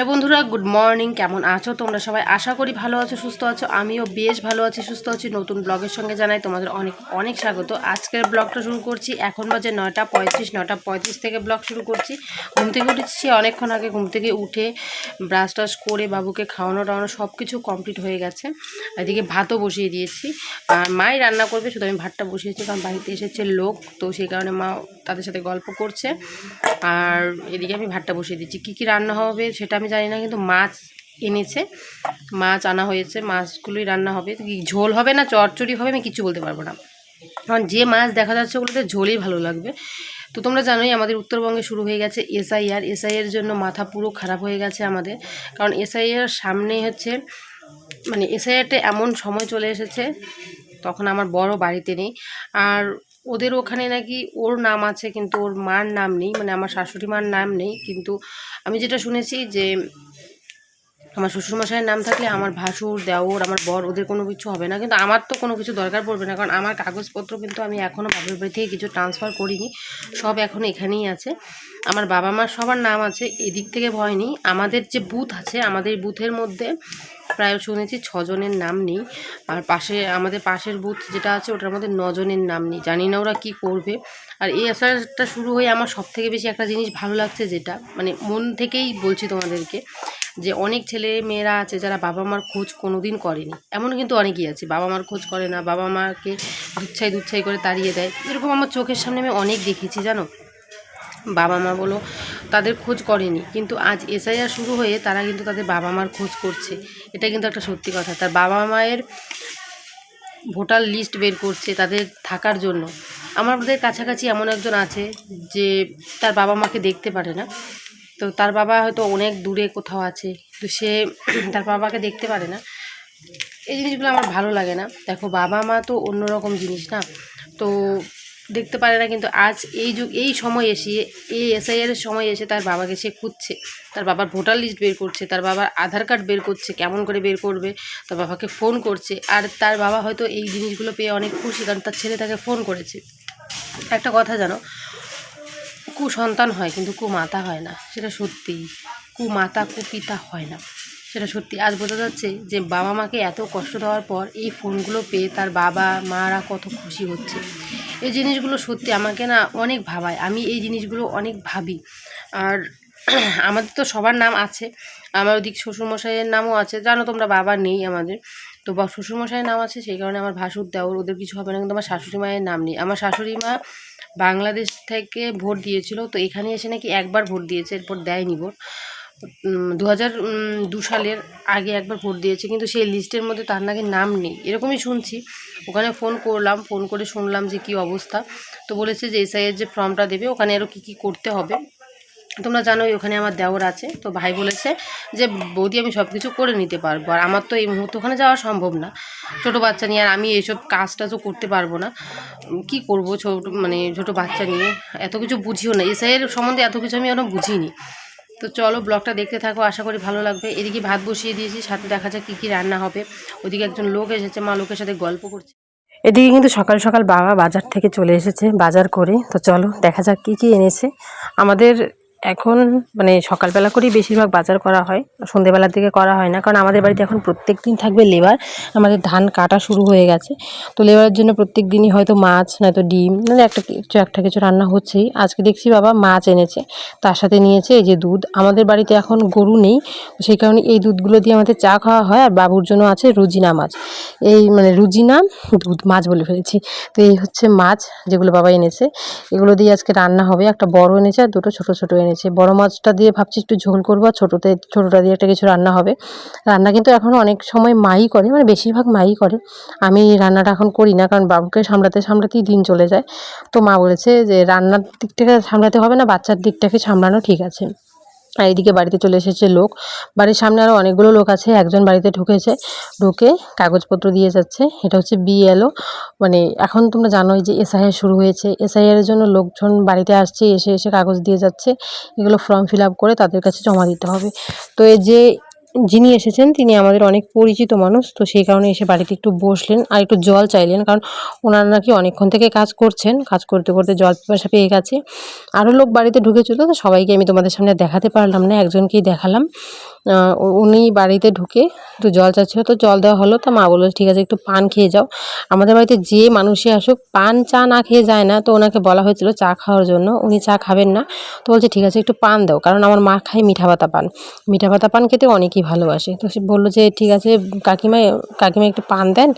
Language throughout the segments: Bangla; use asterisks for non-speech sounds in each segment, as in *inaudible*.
হ্যালো বন্ধুরা, গুড মর্নিং। কেমন আছো? তোমরা সবাই আশা করি ভালো আছো, সুস্থ আছো। আমিও বেশ ভালো আছি, সুস্থ আছি। নতুন ব্লগের সঙ্গে জানাই তোমাদের অনেক অনেক স্বাগত। আজকের ব্লগটা শুরু করছি। এখন বাজে নয়টা পঁয়ত্রিশ নয়টা পঁয়ত্রিশ থেকে ব্লগ শুরু করছি। ঘুম থেকে উঠেছি অনেকক্ষণ আগে, ঘুম থেকে উঠে ব্রাশ টাশ করে বাবুকে খাওয়ানো টাওয়ানো সব কিছু কমপ্লিট হয়ে গেছে। এদিকে ভাতও বসিয়ে দিয়েছি। আর মাই রান্না করবে, শুধু আমি ভাতটা বসিয়েছি, কারণ বাড়িতে এসেছে লোক, তো সেই কারণে মা তাদের সাথে গল্প করছে। আর এদিকে আমি ভাতটা বসিয়ে দিচ্ছি। কী কী রান্না হবে সেটা আমি জানি না কিন্তু মাছ এনেছে। মাছ আনা হয়েছে, মাছগুলোই রান্না হবে। ঝোল হবে না চচ্চড়ি হবে আমি কিছু বলতে পারব না। কারণ যে মাছ দেখা যাচ্ছে ওগুলোতে ঝোলই ভালো লাগবে। তো তোমরা জানোই আমাদের উত্তরবঙ্গে শুরু হয়ে গেছে এসআইআর। এসআইয়ের জন্য মাথা পুরো খারাপ হয়ে গেছে আমাদের। কারণ এসআইআর সামনে হচ্ছে মানে এসআইআরটা এমন সময় চলে এসেছে, তখন আমার বড় বাড়িতে নেই। আর ওদের ওখানে নাকি ওর নাম আছে, কিন্তু ওর মার নাম নেই মানে আমার শাশুড়ি মার নাম নেই, কিন্তু আমি যেটা শুনেছি যে আমার শ্বশুরমশাইয়ের নাম থাকলে আমার ভাসুর, দেওর, আমার বর, ওদের কোনো কিছু হবে না, কিন্তু আমার তো কোনো কিছু দরকার পড়বে না, কারণ আমার কাগজপত্র কিন্তু আমি এখনও বাপের বাড়ি থেকে কিছু ট্রান্সফার করিনি, সব এখন এখানেই আছে। আমার বাবা মার সবার নাম আছে, এদিক থেকে ভয় নেই, আমাদের যে বুথ আছে, আমাদের বুথের মধ্যে প্রায় শুনেছি ছজনের নাম নেই। আর পাশে, আমাদের পাশের বুথ যেটা আছে, ওটার মধ্যে নজনের নাম নেই। জানি না ওরা কী করবে। আর এই আসারটা শুরু হয়ে আমার সব থেকে বেশি একটা জিনিস ভালো লাগছে যেটা মানে মন থেকেই বলছি তোমাদেরকে যে অনেক ছেলে মেয়েরা আছে যারা বাবা মার খোঁজ কোনো দিন করেনি। এমন কিন্তু অনেকেই আছে, বাবা মার খোঁজ করে না, বাবা মাকে দুচ্ছাই দুচ্ছাই করে তাড়িয়ে দেয়। এরকম আমার চোখের সামনে আমি অনেক দেখেছি, জানো? বাবা মা বলো, তাদের খোঁজ করেনি। কিন্তু আজ এসআইআর শুরু হয়ে তারা কিন্তু তাদের বাবা মার খোঁজ করছে। এটা কিন্তু একটা সত্যি কথা। তার বাবা মায়ের ভোটার লিস্ট বের করছে তাদের থাকার জন্য। আমাদের কাছাকাছি এমন একজন আছে যে তার বাবা মাকে দেখতে পারে না। তো তার বাবা হয়তো অনেক দূরে কোথাও আছে। তো সে *clears throat* তার বাবাকে দেখতে পারে না। এই জিনিসগুলো আমার ভালো লাগে না। দেখো বাবা মা তো অন্যরকম জিনিস না। তো দেখতে পারে না, কিন্তু আজ এই যুগ, এই সময় এসে, এই এসআইআর সময় এসে তার বাবাকে সে খুঁজছে। তার বাবার ভোটার লিস্ট বের করছে, তার বাবার আধার কার্ড বের করছে, কেমন করে বের করবে, তার বাবাকে ফোন করছে, আর তার বাবা হয়তো এই জিনিসগুলো পেয়ে অনেক খুশি, কারণ তার ছেলে তাকে ফোন করেছে। একটা কথা জানো, কুসন্তান হয়, কিন্তু কু কুমাতা হয় না, সেটা সত্যি। কুমাতা, কুপিতা হয় না, সেটা সত্যি। আজ বোঝা যাচ্ছে যে বাবা মাকে এত কষ্ট দেওয়ার পর এই ফোনগুলো পেয়ে তার বাবা মারা কত খুশি হচ্ছে। এই জিনিসগুলো সত্যি আমাকে না অনেক ভাবায়। আমি এই জিনিসগুলো অনেক ভাবি। আর *clears throat* আমাদের তো সবার নাম আছে। আমার ওদিক শ্বশুরমশাইয়ের নামও আছে। জানো তোমরা বাবা নেই আমাদের। তো বা শ্বশুরমশাইয়ের নাম আছে, সেই কারণে আমার ভাসুর দেওর, ওদের কিছু হবে না, কিন্তু আমার শাশুড়ি মায়ের নাম নেই। আমার শাশুড়ি মা বাংলাদেশ থেকে ভোট দিয়েছিল, তো এখানে এসে নাকি একবার ভোট দিয়েছে, এরপর দেয়নি ভোট। দু হাজার দু সালের আগে একবার ভোট দিয়েছে, কিন্তু সেই লিস্টের মধ্যে তার নাকি নাম নেই। এরকমই শুনছি। ওখানে ফোন করলাম, ফোন করে শুনলাম যে কি অবস্থা। তো বলেছে যে এসআইয়ের যে ফর্মটা দেবে, ওখানে আরও কী কী করতে হবে। তোমরা জানোই ওখানে আমার দেওর আছে। তো ভাই বলেছে যে, বৌদি, আমি সব কিছু করে নিতে পারব। আর আমার তো এই মুহূর্তে ওখানে যাওয়া সম্ভব না। ছোট বাচ্চা নিয়ে আর আমি এইসব কাজটা তো করতে পারব না। কি করব ছোট মানে ছোট বাচ্চা নিয়ে? এত কিছু বুঝিও না। এসআইয়ের সম্বন্ধে এত কিছু আমি এখনও বুঝিনি। তো চলো ব্লগটা দেখতে থাকো, আশা করি ভালো লাগবে। এদিকে ভাত বসিয়ে দিয়েছি, সাথে দেখা যাক কী কী রান্না হবে। ওদিকে একজন লোক এসেছে, মা লোকের সাথে গল্প করছে। এদিকে কিন্তু সকাল সকাল বাবা বাজার থেকে চলে এসেছে, বাজার করে। তো চলো দেখা যাক কী কী এনেছে। আমাদের এখন মানে সকালবেলা করেই বেশিরভাগ বাজার করা হয়, সন্ধেবেলার দিকে করা হয় না। কারণ আমাদের বাড়িতে এখন প্রত্যেক দিন থাকবে লেবার, আমাদের ধান কাটা শুরু হয়ে গেছে। তো লেবারের জন্য প্রত্যেক দিনই হয়তো মাছ, নয়তো ডিম মানে একটা কিছু একটা কিছু রান্না হচ্ছেই। আজকে দেখছি বাবা মাছ এনেছে, তার সাথে নিয়েছে এই যে দুধ। আমাদের বাড়িতে এখন গরু নেই সেই কারণে এই দুধগুলো দিয়ে আমাদের চা খাওয়া হয়, আর বাবুর জন্য আছে রুজিনা মাছ। এই মানে রুজিনা দুধ মাছ বলে ফেলেছি। তো এই হচ্ছে মাছ যেগুলো বাবা এনেছে। এগুলো দিয়ে আজকে রান্না হবে। একটা বড় এনেছে আর দুটো ছোটো ছোটো এনেছে। বড় মাছটা দিয়ে ভাবছি একটু ঝোল করব আর ছোটোতে, ছোটোটা দিয়ে একটা কিছু রান্না হবে। রান্না কিন্তু এখন অনেক সময় মাই করে মানে বেশিরভাগ মাই করে। আমি রান্নাটা এখন করি না, কারণ বাবুকে সামলাতে, সামলাতেই দিন চলে যায়। তো মা বলেছে যে, রান্নার দিকটাকে সামলাতে হবে না, বাচ্চার দিকটাকে সামলানো ঠিক আছে। আর এদিকে বাড়িতে চলে এসেছে লোক। বাড়ির সামনে আরও অনেকগুলো লোক আছে, একজন বাড়িতে ঢুকেছে, ঢুকে কাগজপত্র দিয়ে যাচ্ছে। এটা হচ্ছে বিএলও মানে এখন তোমরা জানোই যে এসআইআর শুরু হয়েছে। এসআইআর জন্য লোকজন বাড়িতে আসছে, এসে এসে কাগজ দিয়ে যাচ্ছে। এগুলো ফর্ম ফিল আপ করে তাদের কাছে জমা দিতে হবে। তো এই যে যিনি এসেছেন, তিনি আমাদের অনেক পরিচিত মানুষ, তো সেই কারণে এসে বাড়িতে একটু বসলেন আর একটু জল চাইলেন, কারণ ওনারা নাকি অনেকক্ষণ থেকে কাজ করছেন। কাজ করতে করতে জল পিপাসা পেয়ে গেছে। আরও লোক বাড়িতে ঢুকেছিল, তো সবাইকে আমি তোমাদের সামনে দেখাতে পারলাম না, একজনকেই দেখালাম। উনি বাড়িতে ঢুকে একটু জল চাচ্ছিল, তো জল দেওয়া হলো। তো মা বলল, ঠিক আছে, একটু পান খেয়ে যাও। আমাদের বাড়িতে যে মানুষই আসুক, পান চা না খেয়ে যায় না। তো ওনাকে বলা হয়েছিল চা খাওয়ার জন্য। উনি চা খাবেন না। তো বলছে, ঠিক আছে, একটু পান দাও। কারণ আমার মা খায় মিঠা পাতা পান। মিঠা পাতা পান খেতে অনেকেই ভালোবাসে। তো সে বলল যে, ঠিক আছে কাকিমা কাকিমা একটু পান দেন।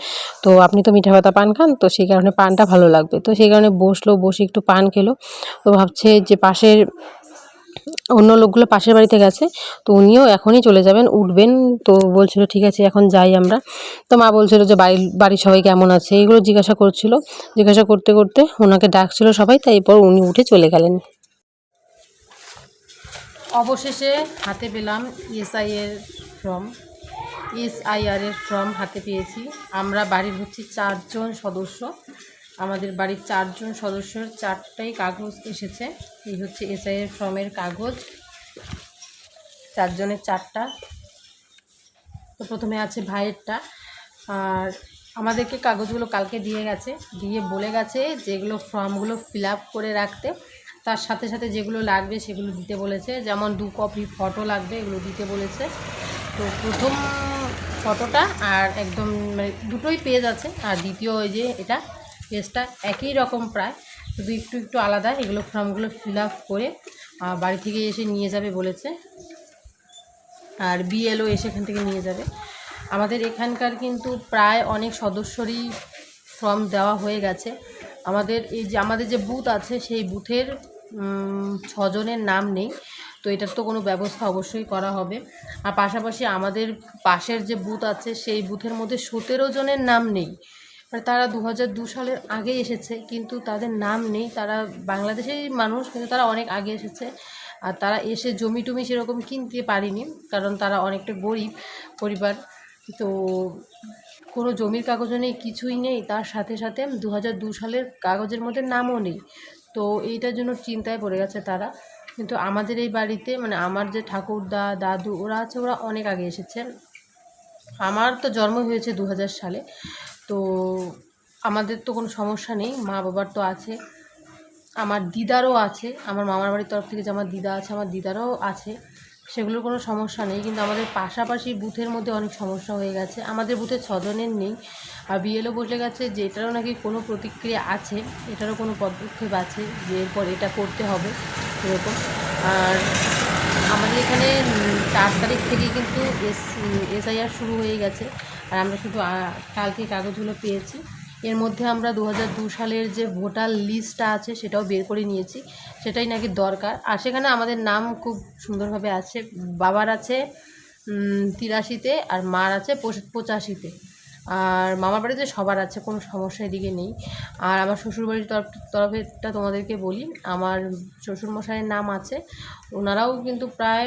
তো আপনি তো মিঠা পাতা পান খান, তো সেই কারণে পানটা ভালো লাগবে। তো সেই কারণে বসল, বসে একটু পান খেলো। তো ভাবছে যে পাশের অন্য লোকগুলো পাশের বাড়িতে গেছে, তো উনিও এখনই চলে যাবেন, উঠবেন। তো বলছিল, ঠিক আছে, এখন যাই আমরা। তো মা বলছিল যে বাড়ির বাড়ির সবাই কেমন আছে? এইগুলো জিজ্ঞাসা করছিল। জিজ্ঞাসা করতে করতে ওনাকে ডাকছিল সবাই, তাই এরপর উনি উঠে চলে গেলেন। অবশেষে হাতে পেলাম এসআই এর ফর্ম। এসআইআর এর ফর্ম হাতে পেয়েছি। আমরা বাড়ির হচ্ছে চারজন সদস্য। আমাদের বাড়ির চারজন সদস্যের চারটাই কাগজ এসেছে। এই হচ্ছে এসআই এর ফর্মের কাগজ। চারজনের চারটা। তো প্রথমে আছে ভাইয়েরটা। আর আমাদেরকে কাগজগুলো কালকে দিয়ে গেছে। দিয়ে বলে গেছে যেগুলো ফর্মগুলো ফিল করে রাখতে, তার সাথে সাথে যেগুলো লাগবে সেগুলো দিতে বলেছে। যেমন দু কপি ফটো লাগবে, এগুলো দিতে বলেছে। তো প্রথম ফটোটা আর একদম মানে দুটোই পেজ আছে। আর দ্বিতীয় ওই যে এটা পেজটা একই রকম প্রায়। শুধু একটু একটু আলাদা। এগুলো ফর্মগুলো ফিল আপ করে বাড়ি থেকে এসে নিয়ে যাবে বলেছে। আর বিএলও এসে এখান থেকে নিয়ে যাবে। আমাদের এখানকার কিন্তু প্রায় অনেক সদস্যরই ফর্ম দেওয়া হয়ে গেছে। আমাদের এই যে, আমাদের যে বুথ আছে, সেই বুথের ছজনের নাম নেই। তো এটার তো কোনো ব্যবস্থা অবশ্যই করা হবে। আর পাশাপাশি আমাদের পাশের যে বুথ আছে, সেই বুথের মধ্যে সতেরো জনের নাম নেই। মানে তারা দু হাজার দু সালের আগে এসেছে, কিন্তু তাদের নাম নেই। তারা বাংলাদেশেরই মানুষ, কিন্তু তারা অনেক আগে এসেছে। আর তারা এসে জমি টমি সেরকম কিনতে পারেনি, কারণ তারা অনেকটা গরিব পরিবার। তো কোনো জমির কাগজও নেই, কিছুই নেই। তার সাথে সাথে দু হাজার দু সালের কাগজের মধ্যে নামও নেই। তো এইটার জন্য চিন্তায় পড়ে গেছে তারা। কিন্তু আমাদের এই বাড়িতে মানে আমার যে ঠাকুরদা, দাদু, ওরা আছে, ওরা অনেক আগে এসেছে। আমার তো জন্ম হয়েছে দু হাজার সালে। তো আমাদের তো কোনো সমস্যা নেই মা বাবার তো আছে। আমার দিদারও আছে, আমার মামার বাড়ির তরফ থেকে যে আমার দিদা আছে, আমার দিদারও আছে, সেগুলোর কোনো সমস্যা নেই, কিন্তু আমাদের পাশাপাশি বুথের মধ্যে অনেক সমস্যা হয়ে গেছে। আমাদের বুথে ছজনের নেই, আর বিএলও বসে গেছে যে এটারও নাকি কোনো প্রতিক্রিয়া আছে, এটারও কোনো পদক্ষেপ আছে যে এরপর এটা করতে হবে, এরকম। আর আমাদের এখানে চার তারিখ থেকে কিন্তু এস, এসআইআর শুরু হয়ে গেছে। আর আমরা শুধু কালকে কাগজগুলো পেয়েছি। এর মধ্যে আমরা দু সালের যে ভোটার লিস্টটা আছে, সেটাও বের করে নিয়েছি। সেটাই নাকি দরকার। আর সেখানে আমাদের নাম খুব সুন্দরভাবে আছে। বাবার আছে তিরাশিতে আর মার আছে পঁচাশিতে। আর মামার বাড়িতে সবার আছে, কোনো সমস্যা এদিকে নেই। আর আমার শ্বশুরবাড়ির তরফ, তরফেরটা তোমাদেরকে বলি, আমার শ্বশুরমশাইয়ের নাম আছে। ওনারাও কিন্তু প্রায়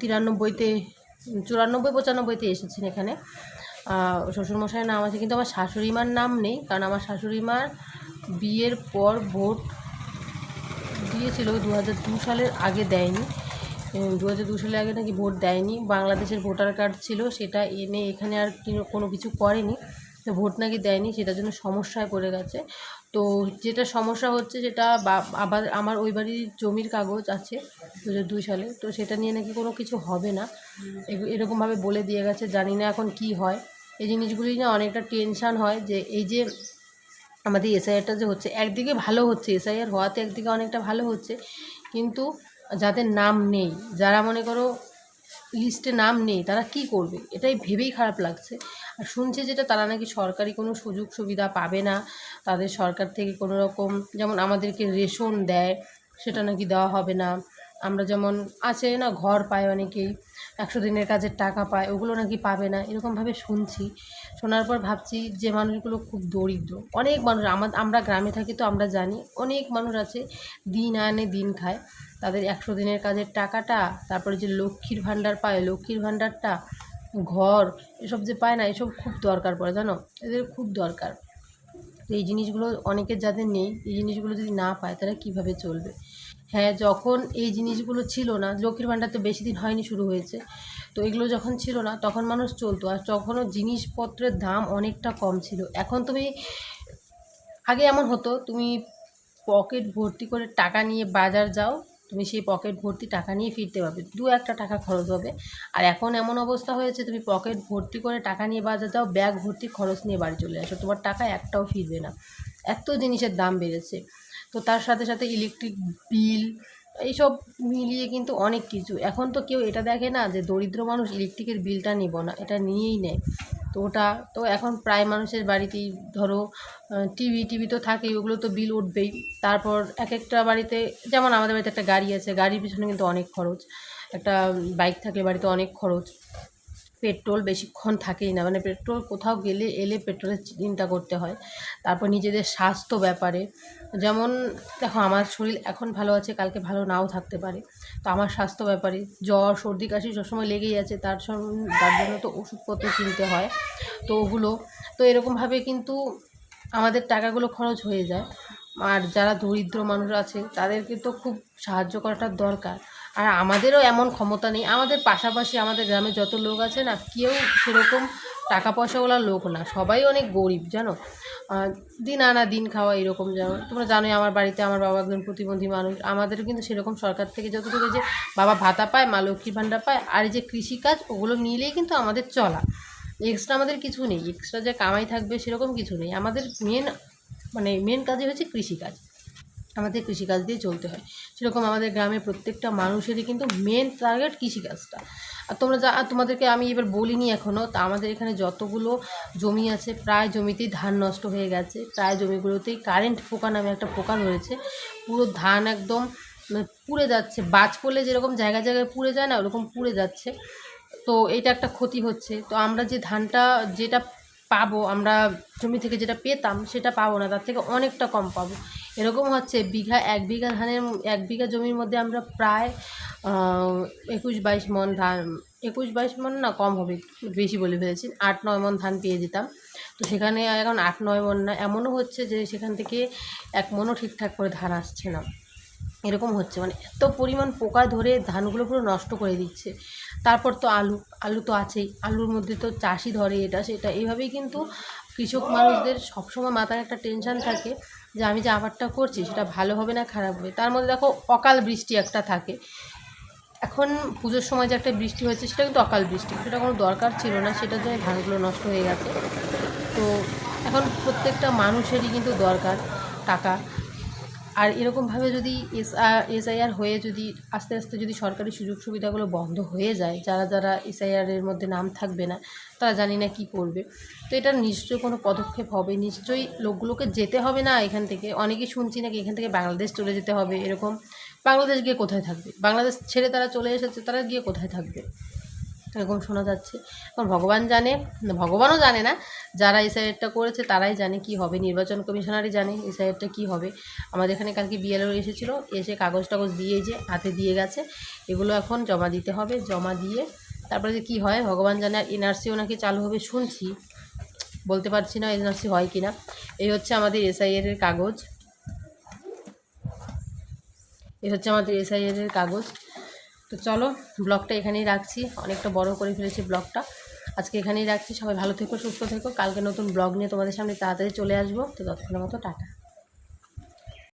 তিরানব্বইতে চুরানব্বই, পঁচানব্বইতে এসেছেন এখানে। শ্বশুরমশাইয়ের নাম আছে, কিন্তু আমার শাশুড়ি মার নাম নেই, কারণ আমার শাশুড়ি মার বিয়ের পর ভোট দিয়েছিল দু হাজার দু সালের আগে দেয়নি। দু হাজার দু সালের আগে নাকি ভোট দেয়নি। বাংলাদেশের ভোটার কার্ড ছিল, সেটা এনে এখানে আর কিনো- কিছু করেনি। ভোট নাকি দেয়নি, সেটার জন্য সমস্যায় পড়ে গেছে। তো যেটা সমস্যা হচ্ছে বা- আবার আমার ওই বাড়ির জমির কাগজ আছে দু দুই সালে, তো সেটা নিয়ে নাকি কোনো কিছু হবে না। এরকমভাবে বলে দিয়ে গেছে, জানি না এখন কি হয়। এই জিনিসগুলি না অনেকটা টেনশান হয় যে, এই যে আমাদের এসআইআরটা যে হচ্ছে, একদিকে ভালো হচ্ছে, এসআইআর হওয়াতে একদিকে অনেকটা ভালো হচ্ছে, কিন্তু যাদের নাম নেই, যারা মনে করো লিস্টে নাম নেই, তারা কি করবে? এটাই ভেবেই খারাপ লাগছে। আর শুনছে যেটা তারা নাকি সরকারি কোনো সুযোগ সুবিধা পাবে না। তাদের সরকার থেকে কোনো রকম যেমন আমাদেরকে রেশন দেয়, সেটা নাকি দেওয়া হবে না। আমরা যেমন আছে না, ঘর পায় অনেকেই, একশো দিনের কাজের টাকা পায়, ওগুলো নাকি পাবে না, এরকমভাবে শুনছি। শোনার পর ভাবছি যে মানুষগুলো খুব দরিদ্র। অনেক মানুষ আমরা গ্রামে থাকি তো আমরা জানি, অনেক মানুষ আছে, দিন আনে দিন খায়। তাদের একশো দিনের কাজের টাকাটা, তারপরে যে লক্ষ্মীর ভাণ্ডার পায়, লক্ষ্মীর ভাণ্ডারটা ঘর, এসব যে পায় না, এসব খুব দরকার পড়ে, জানো? এদের খুব দরকার। তো এই জিনিসগুলো অনেকের যাদের নেই, এই জিনিসগুলো যদি না পায়, তারা কীভাবে চলবে? হ্যাঁ যখন এই জিনিসগুলো ছিল না, লক্ষ্মীর ভাণ্ডার তো বেশি দিন হয়নি, শুরু হয়েছে। তো এগুলো যখন ছিল না, তখন মানুষ চলতো। আর তখনও জিনিসপত্রের দাম অনেকটা কম ছিল। এখন তুমি, আগে এমন হতো, তুমি পকেট ভর্তি করে টাকা নিয়ে বাজার যাও তুমি সেই পকেট ভর্তি টাকা নিয়ে ফিরতে পারবে। দু একটা টাকা খরচ হবে। আর এখন এমন অবস্থা হয়েছে, তুমি পকেট ভর্তি করে টাকা নিয়ে বাজার যাও ব্যাগ ভর্তি খরচ নিয়ে বাড়ি চলে আসো। তোমার টাকা একটাও ফিরবে না। এত জিনিসের দাম বেড়েছে। তো তার সাথে সাথে ইলেকট্রিক বিল এইসব মিলিয়ে কিন্তু অনেক কিছু। এখন তো কেউ এটা দেখে না যে দরিদ্র মানুষ ইলেকট্রিকের বিলটা নিব না, এটা নিয়েই নেয়। তো ওটা, তো এখন প্রায় মানুষের বাড়িতেই ধরো টিভি টিভি তো থাকেই, ওগুলো তো বিল উঠবেই। তারপর এক একটা বাড়িতে, যেমন আমাদের বাড়িতে একটা গাড়ি আছে, গাড়ির পিছনে কিন্তু অনেক খরচ। একটা বাইক থাকলে বাড়িতে অনেক খরচ। পেট্রোল বেশিক্ষণ থাকেই না। মানে পেট্রোল কোথাও গেলে, এলে পেট্রোলের চিন্তা করতে হয়। তারপর নিজেদের স্বাস্থ্য ব্যাপারে। যেমন, দেখো, আমার শরীর এখন ভালো আছে, কালকে ভালো নাও থাকতে পারে। তো আমার স্বাস্থ্য ব্যাপারে, জ্বর, সর্দি, কাশি সবসময় লেগেই আছে, তার তার জন্য তো ওষুধপত্র কিনতে হয়। তো ওগুলো, তো এরকমভাবে কিন্তু আমাদের টাকাগুলো খরচ হয়ে যায়। আর যারা দরিদ্র মানুষ আছে, তাদেরকে তো খুব সাহায্য করাটা দরকার। আর আমাদেরও এমন ক্ষমতা নেই। আমাদের পাশাপাশি আমাদের গ্রামে যত লোক আছে না, কেউ সেরকম টাকা পয়সাওয়ালা লোক না। সবাই অনেক গরিব, জানো? দিন আনা, দিন খাওয়া এরকম যেমন তোমরা জানোই আমার বাড়িতে আমার বাবা একজন প্রতিবন্ধী মানুষ। আমাদেরও কিন্তু সেরকম সরকার থেকে যতটুকু যে বাবা ভাতা পায়, মা লক্ষ্মী ভাণ্ডার পায়, আর এই যে কৃষিকাজ, ওগুলো মিলেই কিন্তু আমাদের চলা। এক্সট্রা আমাদের কিছু নেই। এক্সট্রা যে কামাই থাকবে সেরকম কিছু নেই। আমাদের মেন মানে মেন কাজই হচ্ছে কৃষিকাজ। আমাদের কৃষিকাজ দিয়ে চলতে হয়। সেরকম আমাদের গ্রামের প্রত্যেকটা মানুষেরই কিন্তু মেন টার্গেট কৃষিকাজটা। আর তোমরা যা তোমাদেরকে আমি এবার বলিনি এখনও, তা আমাদের এখানে যতগুলো জমি আছে, প্রায় জমিতেই ধান নষ্ট হয়ে গেছে। প্রায় জমিগুলোতেই কারেন্ট পোকা নামে একটা পোকা ধরেছে। পুরো ধান একদম মানে পুড়ে যাচ্ছে। বাজ পড়লে যেরকম জায়গায় জায়গায় পুড়ে যায় না, ওরকম পুড়ে যাচ্ছে। তো এটা একটা ক্ষতি হচ্ছে। তো আমরা যে ধানটা, যেটা পাবো, আমরা জমি থেকে যেটা পেতাম, সেটা পাবো না। তার থেকে অনেকটা কম পাবো। এরকম হচ্ছে, বিঘা, এক বিঘা ধানের, এক বিঘা জমির মধ্যে আমরা প্রায় একুশ বাইশ মন ধান, একুশ বাইশ মন না কম হবে, বেশি বলে ফেলেছি আট, নয় মন ধান পেয়ে যেতাম। তো সেখানে এখন আট, নয় মন না, এমনও হচ্ছে যে সেখান থেকে এক মনও ঠিকঠাক করে ধান আসছে না। এরকম হচ্ছে মানে এত পরিমাণ পোকা ধরে ধানগুলো পুরো নষ্ট করে দিচ্ছে। তারপর তো আলু আলু তো আছেই, আলুর মধ্যে তো চাষি ধরে এটা সেটা, এইভাবেই কিন্তু কৃষক মানুষদের সবসময় মাথায় একটা টেনশন থাকে যে আমি যে আবারটা করছি সেটা ভালো হবে না খারাপ হবে। তার মধ্যে দেখো অকাল বৃষ্টি একটা থাকে। এখন পুজোর সময় যে একটা বৃষ্টি হয়েছে সেটা কিন্তু অকাল বৃষ্টি। সেটা কোনো দরকার ছিল না, সেটার জন্য ধানগুলো নষ্ট হয়ে গেছে। তো এখন প্রত্যেকটা মানুষেরই কিন্তু দরকার টাকা। আর এরকমভাবে যদি এস এসআইআর হয়ে যদি আস্তে আস্তে যদি সরকারি সুযোগ সুবিধাগুলো বন্ধ হয়ে যায়, যারা যারা এসআইআরের মধ্যে নাম থাকবে না, তারা জানি না কী করবে। তো এটা নিশ্চয়ই কোনো পদক্ষেপ হবে। নিশ্চয়ই লোকগুলোকে যেতে হবে না এখান থেকে। অনেকেই শুনছি নাকি এখান থেকে বাংলাদেশ চলে যেতে হবে, এরকম। বাংলাদেশ গিয়ে কোথায় থাকবে? বাংলাদেশ ছেড়ে তারা চলে এসেছে, তারা গিয়ে কোথায় থাকবে? এরকম শোনা যাচ্ছে। এখন ভগবান জানে, ভগবানও জানে না, যারা এসআইআরটা করেছে তারাই জানে কি হবে। নির্বাচন কমিশনারই জানে এসআইআরটা কি হবে। আমাদের এখানে কালকে বিএলও এসেছিল, এসে কাগজ টাগজ দিয়ে যে হাতে দিয়ে গেছে, এগুলো এখন জমা দিতে হবে, জমা দিয়ে তারপরে কী হয়, ভগবান জানে আর এনআরসিও নাকি চালু হবে শুনছি, বলতে পারছি না এনআরসি হয় কি না এই হচ্ছে আমাদের এসআইআর এর কাগজ। এই হচ্ছে আমাদের এসআইআর এর কাগজ। তো চলো ব্লগটা এখানেই রাখছি। অনেকটা বড় করে ফেলেছি ব্লগটা। আজকে এখানেই রাখছি। সবাই ভালো থেকো, সুস্থ থেকো। কালকে নতুন ব্লগ নিয়ে তোমাদের সামনে তাড়াতাড়ি চলে আসব। তো ততক্ষণের মতো টাটা।